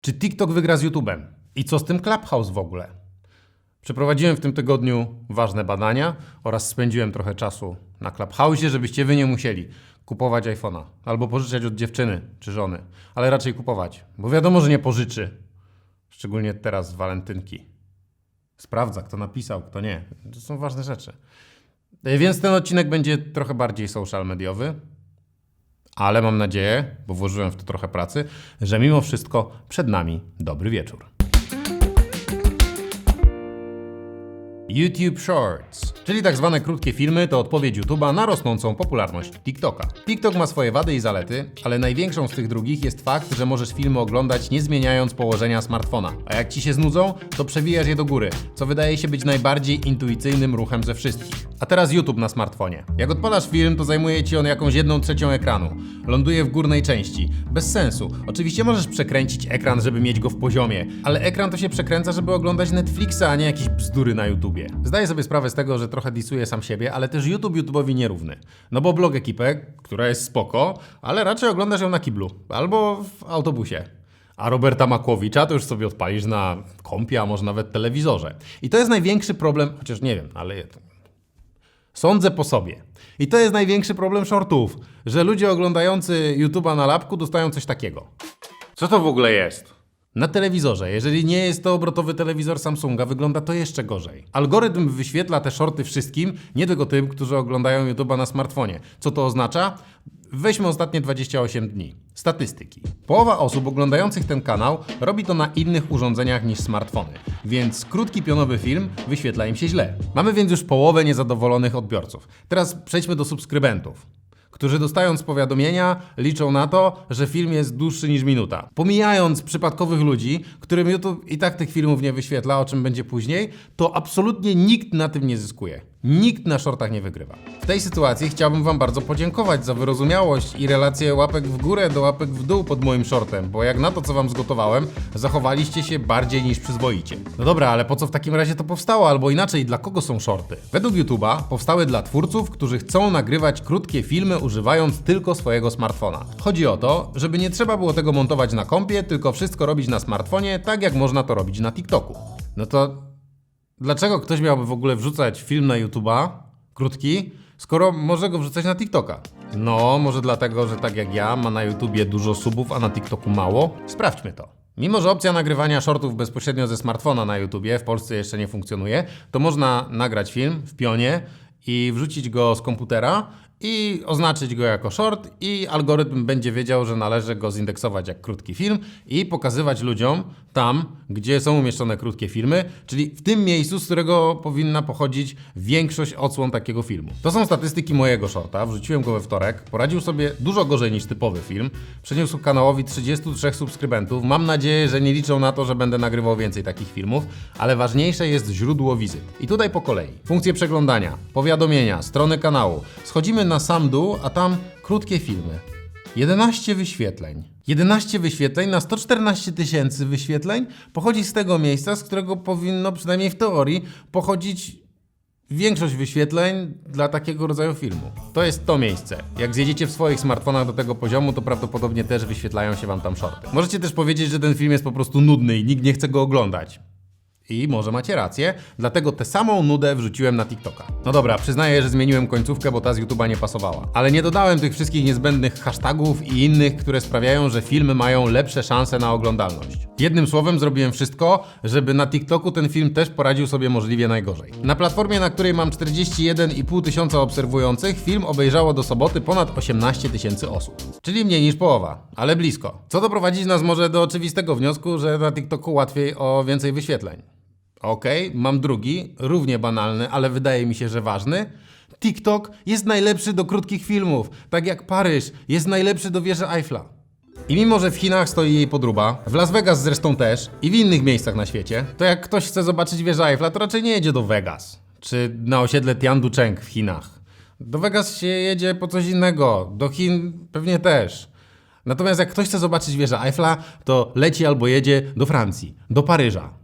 Czy TikTok wygra z YouTube'em? I co z tym Clubhouse w ogóle? Przeprowadziłem w tym tygodniu ważne badania oraz spędziłem trochę czasu na Clubhouse, żebyście wy nie musieli kupować iPhone'a albo pożyczać od dziewczyny czy żony, ale raczej kupować, bo wiadomo, że nie pożyczy. Szczególnie teraz z walentynki. Sprawdza, kto napisał, kto nie. To są ważne rzeczy. E, Więc ten odcinek będzie trochę bardziej social mediowy, ale mam nadzieję, bo włożyłem w to trochę pracy, że mimo wszystko przed nami dobry wieczór. YouTube Shorts, czyli tak zwane krótkie filmy, to odpowiedź YouTube'a na rosnącą popularność TikToka. TikTok ma swoje wady i zalety, ale największą z tych drugich jest fakt, że możesz filmy oglądać nie zmieniając położenia smartfona. A jak ci się znudzą, to przewijasz je do góry, co wydaje się być najbardziej intuicyjnym ruchem ze wszystkich. A teraz YouTube na smartfonie. Jak odpalasz film, to zajmuje ci on jakąś jedną trzecią ekranu. Ląduje w górnej części. Bez sensu. Oczywiście możesz przekręcić ekran, żeby mieć go w poziomie, ale ekran to się przekręca, żeby oglądać Netflixa, a nie jakieś bzdury na YouTubie. Zdaję sobie sprawę z tego, że trochę disuję sam siebie, ale też YouTube YouTube'owi nierówny. No bo blog ekipę, która jest spoko, ale raczej oglądasz ją na kiblu albo w autobusie. A Roberta Makłowicza to już sobie odpalisz na kompie, a może nawet telewizorze. I to jest największy problem, chociaż nie wiem, ale Sądzę po sobie. I to jest największy problem shortów, że ludzie oglądający YouTube'a na lapku dostają coś takiego. Co to w ogóle jest? Na telewizorze, jeżeli nie jest to obrotowy telewizor Samsunga, wygląda to jeszcze gorzej. Algorytm wyświetla te shorty wszystkim, nie tylko tym, którzy oglądają YouTube'a na smartfonie. Co to oznacza? Weźmy ostatnie 28 dni. Statystyki. Połowa osób oglądających ten kanał robi to na innych urządzeniach niż smartfony, więc krótki pionowy film wyświetla im się źle. Mamy więc już połowę niezadowolonych odbiorców. Teraz przejdźmy do subskrybentów którzy dostając powiadomienia liczą na to, że film jest dłuższy niż minuta. Pomijając przypadkowych ludzi, którym YouTube i tak tych filmów nie wyświetla, o czym będzie później, to absolutnie nikt na tym nie zyskuje. Nikt na shortach nie wygrywa. W tej sytuacji chciałbym Wam bardzo podziękować za wyrozumiałość i relację łapek w górę do łapek w dół pod moim shortem, bo jak na to, co Wam zgotowałem, zachowaliście się bardziej niż przyzwoicie. No dobra, ale po co w takim razie to powstało, albo inaczej, dla kogo są shorty? Według YouTube'a powstały dla twórców, którzy chcą nagrywać krótkie filmy używając tylko swojego smartfona. Chodzi o to, żeby nie trzeba było tego montować na kompie, tylko wszystko robić na smartfonie, tak jak można to robić na TikToku. No to Dlaczego ktoś miałby w ogóle wrzucać film na YouTube'a, krótki, skoro może go wrzucać na TikToka? No, może dlatego, że tak jak ja, ma na YouTubie dużo subów, a na TikToku mało? Sprawdźmy to. Mimo, że opcja nagrywania shortów bezpośrednio ze smartfona na YouTubie w Polsce jeszcze nie funkcjonuje, to można nagrać film w pionie i wrzucić go z komputera i oznaczyć go jako short i algorytm będzie wiedział, że należy go zindeksować jak krótki film i pokazywać ludziom tam, gdzie są umieszczone krótkie filmy, czyli w tym miejscu, z którego powinna pochodzić większość odsłon takiego filmu. To są statystyki mojego shorta, wrzuciłem go we wtorek, poradził sobie dużo gorzej niż typowy film, przyniósł kanałowi 33 subskrybentów, mam nadzieję, że nie liczą na to, że będę nagrywał więcej takich filmów, ale ważniejsze jest źródło wizyt. I tutaj po kolei. Funkcje przeglądania, powiadomienia, strony kanału. Schodzimy na sam dół, a tam krótkie filmy. 11 wyświetleń. 11 wyświetleń na 114 tysięcy wyświetleń pochodzi z tego miejsca, z którego powinno przynajmniej w teorii pochodzić większość wyświetleń dla takiego rodzaju filmu. To jest to miejsce. Jak zjedziecie w swoich smartfonach do tego poziomu, to prawdopodobnie też wyświetlają się wam tam shorty. Możecie też powiedzieć, że ten film jest po prostu nudny i nikt nie chce go oglądać. I może macie rację, dlatego tę samą nudę wrzuciłem na TikToka. No dobra, przyznaję, że zmieniłem końcówkę, bo ta z YouTube'a nie pasowała. Ale nie dodałem tych wszystkich niezbędnych hashtagów i innych, które sprawiają, że filmy mają lepsze szanse na oglądalność. Jednym słowem zrobiłem wszystko, żeby na TikToku ten film też poradził sobie możliwie najgorzej. Na platformie, na której mam 41,5 tysiąca obserwujących, film obejrzało do soboty ponad 18 tysięcy osób. Czyli mniej niż połowa, ale blisko. Co doprowadzić nas może do oczywistego wniosku, że na TikToku łatwiej o więcej wyświetleń. Okej, mam drugi, równie banalny, ale wydaje mi się, że ważny. TikTok jest najlepszy do krótkich filmów, tak jak Paryż jest najlepszy do wieży Eiffla. I mimo, że w Chinach stoi jej podruba, w Las Vegas zresztą też i w innych miejscach na świecie, to jak ktoś chce zobaczyć wieżę Eiffla, to raczej nie jedzie do Vegas czy na osiedle Tianducheng w Chinach. Do Vegas się jedzie po coś innego, do Chin pewnie też. Natomiast jak ktoś chce zobaczyć wieżę Eiffla, to leci albo jedzie do Francji, do Paryża.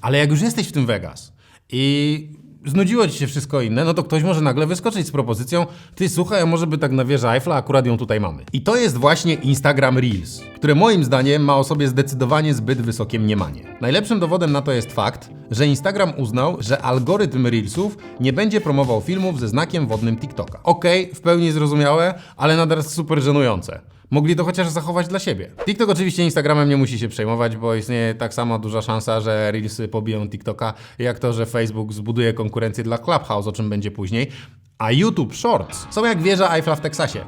Ale jak już jesteś w tym Vegas i znudziło ci się wszystko inne, no to ktoś może nagle wyskoczyć z propozycją, ty słuchaj, a może by tak na wieżę Eiffla, akurat ją tutaj mamy. I to jest właśnie Instagram Reels, które moim zdaniem ma o sobie zdecydowanie zbyt wysokie mniemanie. Najlepszym dowodem na to jest fakt, że Instagram uznał, że algorytm Reelsów nie będzie promował filmów ze znakiem wodnym TikToka. Okej, w pełni zrozumiałe, ale nadal super żenujące. Mogli to chociaż zachować dla siebie. TikTok oczywiście Instagramem nie musi się przejmować, bo istnieje tak samo duża szansa, że Reelsy pobiją TikToka, jak to, że Facebook zbuduje konkurencję dla Clubhouse, o czym będzie później. A YouTube Shorts są jak wieża Eiffla w Teksasie,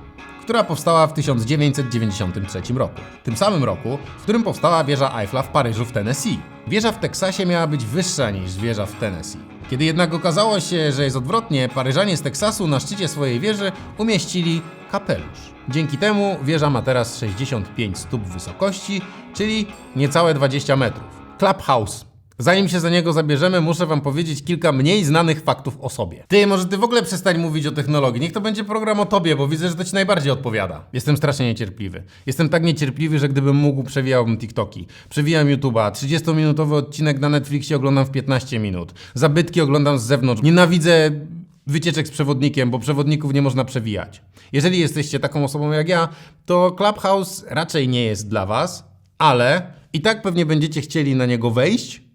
która powstała w 1993 roku. Tym samym roku, w którym powstała wieża Eiffla w Paryżu w Tennessee. Wieża w Teksasie miała być wyższa niż wieża w Tennessee. Kiedy jednak okazało się, że jest odwrotnie, Paryżanie z Teksasu na szczycie swojej wieży umieścili kapelusz. Dzięki temu wieża ma teraz 65 stóp wysokości, czyli niecałe 20 metrów. Clubhouse. Zanim się za niego zabierzemy, muszę wam powiedzieć kilka mniej znanych faktów o sobie. Ty, może ty w ogóle przestań mówić o technologii. Niech to będzie program o tobie, bo widzę, że to ci najbardziej odpowiada. Jestem strasznie niecierpliwy. Jestem tak niecierpliwy, że gdybym mógł, przewijałbym TikToki. Przewijam YouTube'a. 30-minutowy odcinek na Netflixie oglądam w 15 minut. Zabytki oglądam z zewnątrz. Nienawidzę wycieczek z przewodnikiem, bo przewodników nie można przewijać. Jeżeli jesteście taką osobą jak ja, to Clubhouse raczej nie jest dla was, ale i tak pewnie będziecie chcieli na niego wejść,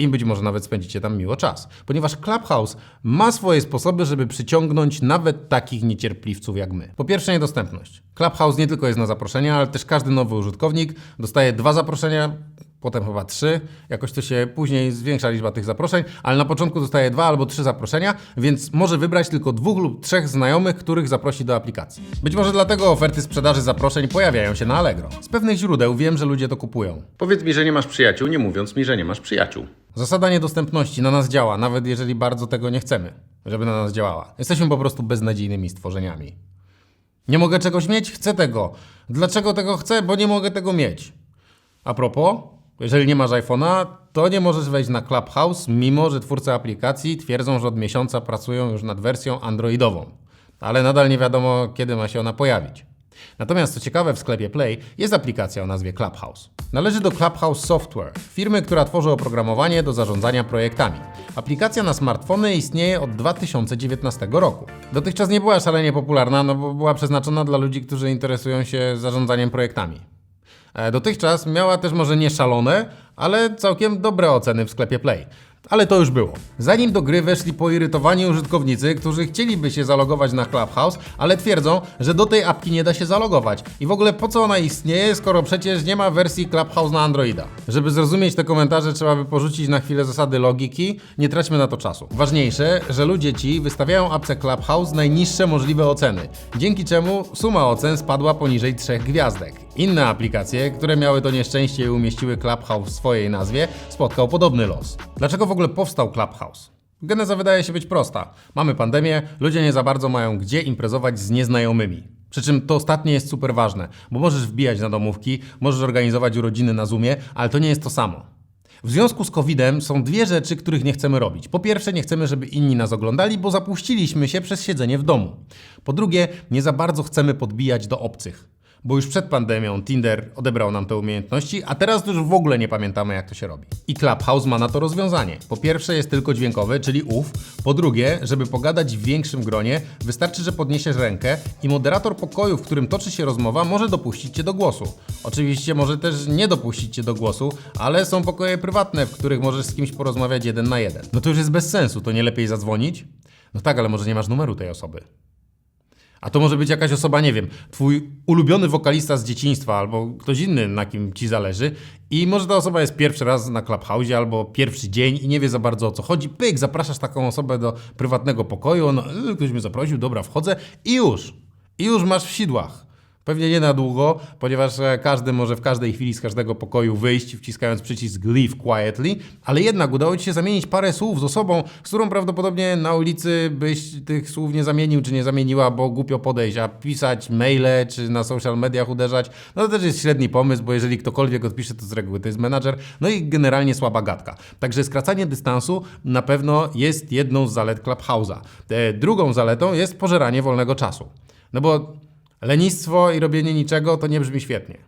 i być może nawet spędzicie tam miło czas. Ponieważ Clubhouse ma swoje sposoby, żeby przyciągnąć nawet takich niecierpliwców jak my. Po pierwsze, niedostępność. Clubhouse nie tylko jest na zaproszenia, ale też każdy nowy użytkownik dostaje dwa zaproszenia, potem chyba trzy. Jakoś to się później zwiększa liczba tych zaproszeń, ale na początku dostaje dwa albo trzy zaproszenia, więc może wybrać tylko dwóch lub trzech znajomych, których zaprosi do aplikacji. Być może dlatego oferty sprzedaży zaproszeń pojawiają się na Allegro. Z pewnych źródeł wiem, że ludzie to kupują. Powiedz mi, że nie masz przyjaciół, nie mówiąc mi, że nie masz przyjaciół. Zasada niedostępności na nas działa, nawet jeżeli bardzo tego nie chcemy, żeby na nas działała. Jesteśmy po prostu beznadziejnymi stworzeniami. Nie mogę czegoś mieć? Chcę tego. Dlaczego tego chcę? Bo nie mogę tego mieć. A propos, jeżeli nie masz iPhone'a, to nie możesz wejść na Clubhouse, mimo że twórcy aplikacji twierdzą, że od miesiąca pracują już nad wersją androidową. Ale nadal nie wiadomo, kiedy ma się ona pojawić. Natomiast co ciekawe, w sklepie Play jest aplikacja o nazwie Clubhouse. Należy do Clubhouse Software, firmy, która tworzy oprogramowanie do zarządzania projektami. Aplikacja na smartfony istnieje od 2019 roku. Dotychczas nie była szalenie popularna, no bo była przeznaczona dla ludzi, którzy interesują się zarządzaniem projektami. E, Dotychczas miała też może nie szalone, ale całkiem dobre oceny w sklepie Play. Ale to już było. Zanim do gry weszli poirytowani użytkownicy, którzy chcieliby się zalogować na Clubhouse, ale twierdzą, że do tej apki nie da się zalogować. I w ogóle po co ona istnieje, skoro przecież nie ma wersji Clubhouse na Androida? Żeby zrozumieć te komentarze, trzeba by porzucić na chwilę zasady logiki. Nie traćmy na to czasu. Ważniejsze, że ludzie ci wystawiają apce Clubhouse najniższe możliwe oceny, dzięki czemu suma ocen spadła poniżej trzech gwiazdek. Inne aplikacje, które miały to nieszczęście i umieściły Clubhouse w swojej nazwie, spotkał podobny los. Dlaczego w ogóle powstał Clubhouse? Geneza wydaje się być prosta. Mamy pandemię, ludzie nie za bardzo mają gdzie imprezować z nieznajomymi. Przy czym to ostatnie jest super ważne, bo możesz wbijać na domówki, możesz organizować urodziny na Zoomie, ale to nie jest to samo. W związku z COVID-em są dwie rzeczy, których nie chcemy robić. Po pierwsze, nie chcemy, żeby inni nas oglądali, bo zapuściliśmy się przez siedzenie w domu. Po drugie, nie za bardzo chcemy podbijać do obcych. Bo już przed pandemią Tinder odebrał nam te umiejętności, a teraz już w ogóle nie pamiętamy, jak to się robi. I Clubhouse ma na to rozwiązanie. Po pierwsze jest tylko dźwiękowy, czyli UF. Po drugie, żeby pogadać w większym gronie, wystarczy, że podniesiesz rękę i moderator pokoju, w którym toczy się rozmowa, może dopuścić cię do głosu. Oczywiście może też nie dopuścić cię do głosu, ale są pokoje prywatne, w których możesz z kimś porozmawiać jeden na jeden. No to już jest bez sensu, to nie lepiej zadzwonić? No tak, ale może nie masz numeru tej osoby. A to może być jakaś osoba, nie wiem, twój ulubiony wokalista z dzieciństwa albo ktoś inny, na kim ci zależy. I może ta osoba jest pierwszy raz na Clubhouse albo pierwszy dzień i nie wie za bardzo o co chodzi. Pyk, zapraszasz taką osobę do prywatnego pokoju, on, "Y, ktoś mnie zaprosił, dobra, wchodzę i już. I już masz w sidłach. Pewnie nie na długo, ponieważ e, każdy może w każdej chwili z każdego pokoju wyjść, wciskając przycisk Leave Quietly, ale jednak udało Ci się zamienić parę słów z osobą, z którą prawdopodobnie na ulicy byś tych słów nie zamienił, czy nie zamieniła, bo głupio podejść, a pisać maile, czy na social mediach uderzać, no to też jest średni pomysł, bo jeżeli ktokolwiek odpisze, to z reguły to jest menadżer, no i generalnie słaba gadka. Także skracanie dystansu na pewno jest jedną z zalet Clubhouse'a. E, Drugą zaletą jest pożeranie wolnego czasu. No bo lenistwo i robienie niczego to nie brzmi świetnie.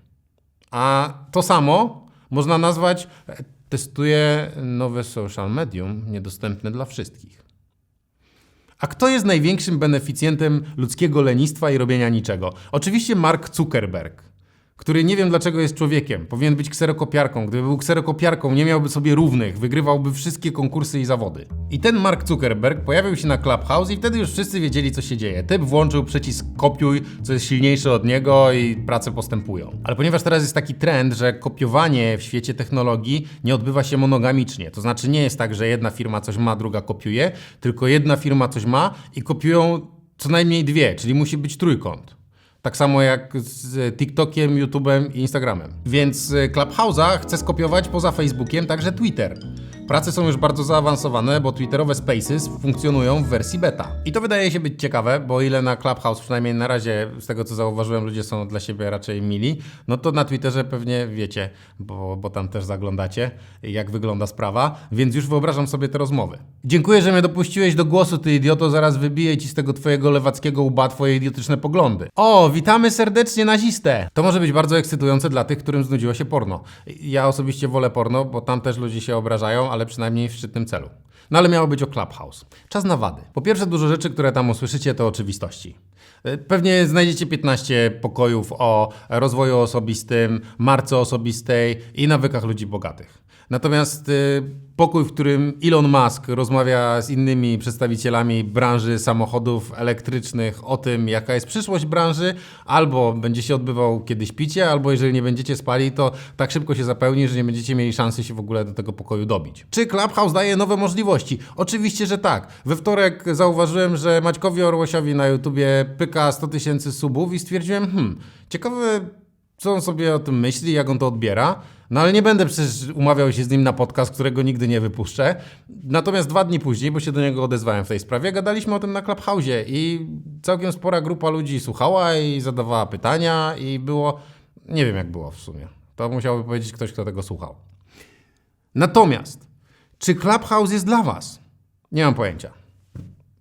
A to samo można nazwać e, testuje nowe social medium niedostępne dla wszystkich. A kto jest największym beneficjentem ludzkiego lenistwa i robienia niczego? Oczywiście Mark Zuckerberg, który nie wiem dlaczego jest człowiekiem. Powinien być kserokopiarką. Gdyby był kserokopiarką, nie miałby sobie równych, wygrywałby wszystkie konkursy i zawody. I ten Mark Zuckerberg pojawił się na Clubhouse i wtedy już wszyscy wiedzieli, co się dzieje. Typ włączył przycisk kopiuj, co jest silniejsze od niego i prace postępują. Ale ponieważ teraz jest taki trend, że kopiowanie w świecie technologii nie odbywa się monogamicznie, to znaczy nie jest tak, że jedna firma coś ma, druga kopiuje, tylko jedna firma coś ma i kopiują co najmniej dwie, czyli musi być trójkąt. Tak samo jak z TikTokiem, YouTube'em i Instagramem. Więc y, Clubhouse'a chce skopiować poza Facebookiem także Twitter. Prace są już bardzo zaawansowane, bo twitterowe spaces funkcjonują w wersji beta. I to wydaje się być ciekawe, bo ile na Clubhouse, przynajmniej na razie, z tego co zauważyłem, ludzie są dla siebie raczej mili, no to na Twitterze pewnie wiecie, bo, bo tam też zaglądacie, jak wygląda sprawa, więc już wyobrażam sobie te rozmowy. Dziękuję, że mnie dopuściłeś do głosu, ty idioto, zaraz wybiję ci z tego twojego lewackiego łba twoje idiotyczne poglądy. O, witamy serdecznie nazistę! To może być bardzo ekscytujące dla tych, którym znudziło się porno. Ja osobiście wolę porno, bo tam też ludzie się obrażają, ale przynajmniej w szczytnym celu. No ale miało być o Clubhouse. Czas na wady. Po pierwsze, dużo rzeczy, które tam usłyszycie, to oczywistości. E, Pewnie znajdziecie 15 pokojów o rozwoju osobistym, marce osobistej i nawykach ludzi bogatych. Natomiast y, pokój, w którym Elon Musk rozmawia z innymi przedstawicielami branży samochodów elektrycznych o tym, jaka jest przyszłość branży, albo będzie się odbywał kiedyś picie, albo jeżeli nie będziecie spali, to tak szybko się zapełni, że nie będziecie mieli szansy się w ogóle do tego pokoju dobić. Czy Clubhouse daje nowe możliwości? Oczywiście, że tak. We wtorek zauważyłem, że Maćkowi Orłosiowi na YouTubie pyka 100 tysięcy subów i stwierdziłem, hmm, ciekawe co on sobie o tym myśli, jak on to odbiera. No ale nie będę przecież umawiał się z nim na podcast, którego nigdy nie wypuszczę. Natomiast dwa dni później, bo się do niego odezwałem w tej sprawie, gadaliśmy o tym na Clubhouse i całkiem spora grupa ludzi słuchała i zadawała pytania i było... Nie wiem jak było w sumie. To musiałby powiedzieć ktoś, kto tego słuchał. Natomiast, czy Clubhouse jest dla Was? Nie mam pojęcia.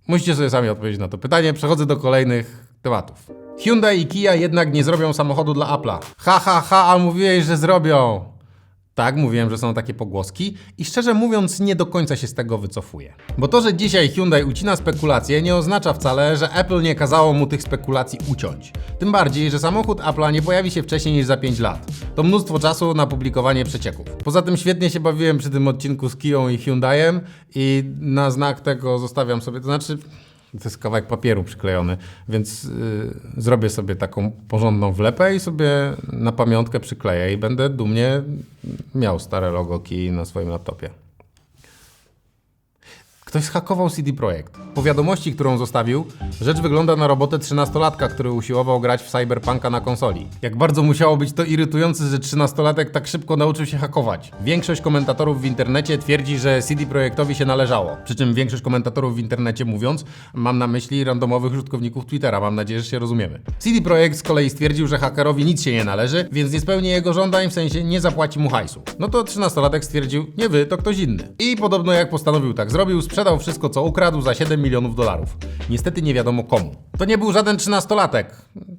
Musicie sobie sami odpowiedzieć na to pytanie. Przechodzę do kolejnych tematów. Hyundai i Kia jednak nie zrobią samochodu dla Apple'a. Ha, ha, ha, a mówiłeś, że zrobią. Tak, mówiłem, że są takie pogłoski i szczerze mówiąc nie do końca się z tego wycofuję. Bo to, że dzisiaj Hyundai ucina spekulacje nie oznacza wcale, że Apple nie kazało mu tych spekulacji uciąć. Tym bardziej, że samochód Apple'a nie pojawi się wcześniej niż za 5 lat. To mnóstwo czasu na publikowanie przecieków. Poza tym świetnie się bawiłem przy tym odcinku z Kią i Hyundaiem i na znak tego zostawiam sobie, to znaczy to jest kawałek papieru przyklejony, więc y, zrobię sobie taką porządną wlepę i sobie na pamiątkę przykleję i będę dumnie miał stare logo Key na swoim laptopie. Ktoś zhakował CD Projekt. Po wiadomości, którą zostawił, rzecz wygląda na robotę 13-latka, który usiłował grać w Cyberpunka na konsoli. Jak bardzo musiało być to irytujące, że 13-latek tak szybko nauczył się hakować. Większość komentatorów w internecie twierdzi, że CD Projektowi się należało. Przy czym większość komentatorów w internecie mówiąc, mam na myśli randomowych użytkowników Twittera, mam nadzieję, że się rozumiemy. CD Projekt z kolei stwierdził, że hakerowi nic się nie należy, więc nie spełni jego żądań, w sensie nie zapłaci mu hajsu. No to 13-latek stwierdził, nie wy, to ktoś inny. I podobno jak postanowił tak zrobił, wszystko co ukradł za 7 milionów dolarów. Niestety nie wiadomo komu. To nie był żaden 13-latek,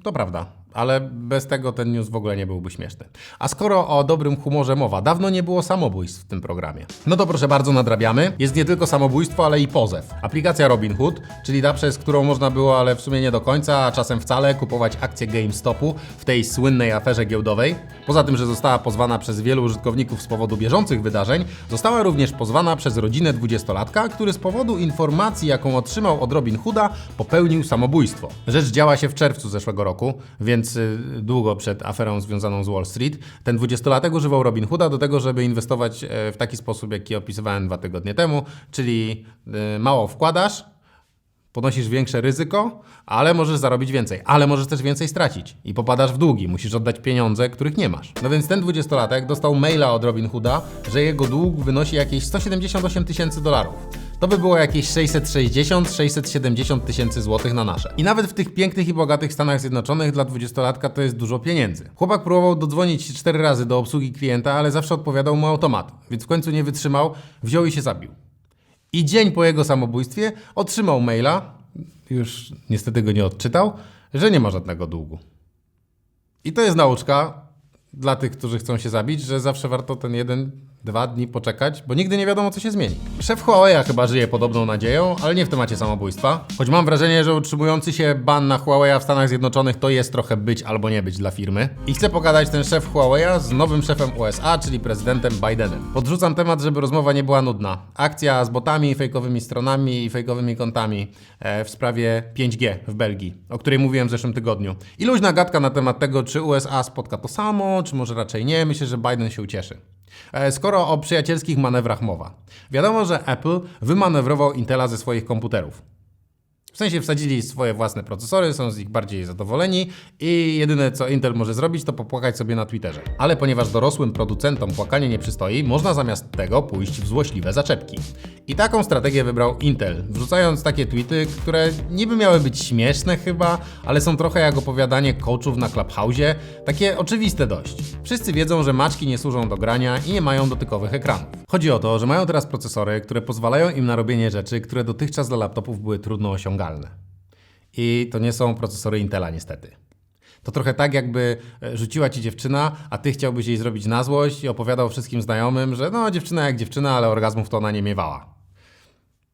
to prawda. Ale bez tego ten news w ogóle nie byłby śmieszny. A skoro o dobrym humorze mowa, dawno nie było samobójstw w tym programie. No to proszę bardzo, nadrabiamy. Jest nie tylko samobójstwo, ale i pozew. Aplikacja Robinhood, czyli ta, przez którą można było, ale w sumie nie do końca, a czasem wcale, kupować akcje GameStopu w tej słynnej aferze giełdowej. Poza tym, że została pozwana przez wielu użytkowników z powodu bieżących wydarzeń, została również pozwana przez rodzinę dwudziestolatka, który z powodu informacji, jaką otrzymał od Robinhooda, popełnił samobójstwo. Rzecz działa się w czerwcu zeszłego roku, więc y, długo przed aferą związaną z Wall Street. Ten dwudziestolatek używał Robinhooda do tego, żeby inwestować e, w taki sposób, jaki opisywałem dwa tygodnie temu, czyli y, mało wkładasz, ponosisz większe ryzyko, ale możesz zarobić więcej, ale możesz też więcej stracić i popadasz w długi, musisz oddać pieniądze, których nie masz. No więc ten dwudziestolatek dostał maila od Robinhooda, że jego dług wynosi jakieś 178 tysięcy dolarów. To by było jakieś 660-670 tysięcy złotych na nasze. I nawet w tych pięknych i bogatych Stanach Zjednoczonych dla dwudziestolatka to jest dużo pieniędzy. Chłopak próbował dodzwonić cztery razy do obsługi klienta, ale zawsze odpowiadał mu automat, więc w końcu nie wytrzymał, wziął i się zabił. I dzień po jego samobójstwie otrzymał maila, już niestety go nie odczytał, że nie ma żadnego długu. I to jest nauczka dla tych, którzy chcą się zabić, że zawsze warto ten jeden dwa dni poczekać, bo nigdy nie wiadomo, co się zmieni. Szef Huawei chyba żyje podobną nadzieją, ale nie w temacie samobójstwa. Choć mam wrażenie, że utrzymujący się ban na Huawei w Stanach Zjednoczonych to jest trochę być albo nie być dla firmy. I chcę pogadać ten szef Huawei z nowym szefem USA, czyli prezydentem Bidenem. Podrzucam temat, żeby rozmowa nie była nudna. Akcja z botami, fejkowymi stronami i fejkowymi kontami e, w sprawie 5G w Belgii, o której mówiłem w zeszłym tygodniu. I luźna gadka na temat tego, czy USA spotka to samo, czy może raczej nie. Myślę, że Biden się ucieszy. E, Skoro o przyjacielskich manewrach mowa. Wiadomo, że Apple wymanewrował Intela ze swoich komputerów. W sensie wsadzili swoje własne procesory, są z nich bardziej zadowoleni i jedyne co Intel może zrobić to popłakać sobie na Twitterze. Ale ponieważ dorosłym producentom płakanie nie przystoi, można zamiast tego pójść w złośliwe zaczepki. I taką strategię wybrał Intel, wrzucając takie tweety, które niby miały być śmieszne chyba, ale są trochę jak opowiadanie coachów na Clubhouse'ie, takie oczywiste dość. Wszyscy wiedzą, że maczki nie służą do grania i nie mają dotykowych ekranów. Chodzi o to, że mają teraz procesory, które pozwalają im na robienie rzeczy, które dotychczas dla laptopów były trudno I to nie są procesory Intela niestety. To trochę tak, jakby e, rzuciła ci dziewczyna, a ty chciałbyś jej zrobić na złość i opowiadał wszystkim znajomym, że no dziewczyna jak dziewczyna, ale orgazmów to ona nie miewała.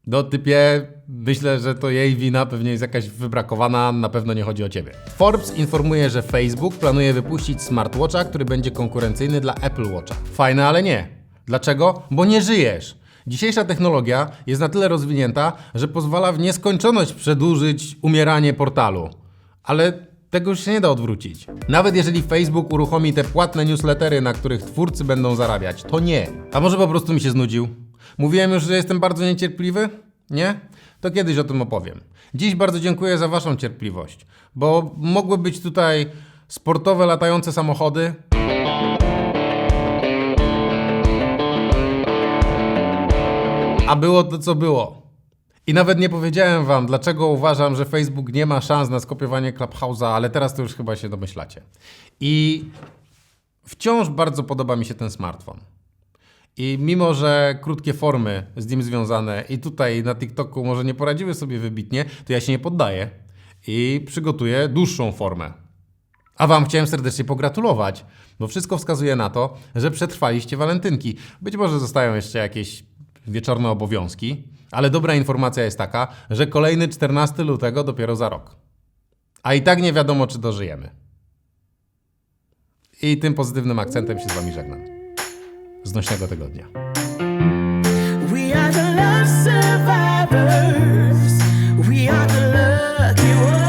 Do typie, myślę, że to jej wina pewnie jest jakaś wybrakowana, na pewno nie chodzi o ciebie. Forbes informuje, że Facebook planuje wypuścić smartwatcha, który będzie konkurencyjny dla Apple Watcha. Fajne, ale nie. Dlaczego? Bo nie żyjesz. Dzisiejsza technologia jest na tyle rozwinięta, że pozwala w nieskończoność przedłużyć umieranie portalu. Ale tego już się nie da odwrócić. Nawet jeżeli Facebook uruchomi te płatne newslettery, na których twórcy będą zarabiać, to nie. A może po prostu mi się znudził? Mówiłem już, że jestem bardzo niecierpliwy? Nie? To kiedyś o tym opowiem. Dziś bardzo dziękuję za Waszą cierpliwość, bo mogły być tutaj sportowe latające samochody, a było to, co było. I nawet nie powiedziałem Wam, dlaczego uważam, że Facebook nie ma szans na skopiowanie Clubhouse'a, ale teraz to już chyba się domyślacie. I wciąż bardzo podoba mi się ten smartfon. I mimo, że krótkie formy z nim związane i tutaj na TikToku może nie poradziły sobie wybitnie, to ja się nie poddaję i przygotuję dłuższą formę. A Wam chciałem serdecznie pogratulować, bo wszystko wskazuje na to, że przetrwaliście walentynki. Być może zostają jeszcze jakieś wieczorne obowiązki, ale dobra informacja jest taka, że kolejny 14 lutego dopiero za rok. A i tak nie wiadomo, czy dożyjemy. I tym pozytywnym akcentem się z Wami żegnam. Znośnego tygodnia. We are the love survivors. We are the lucky ones.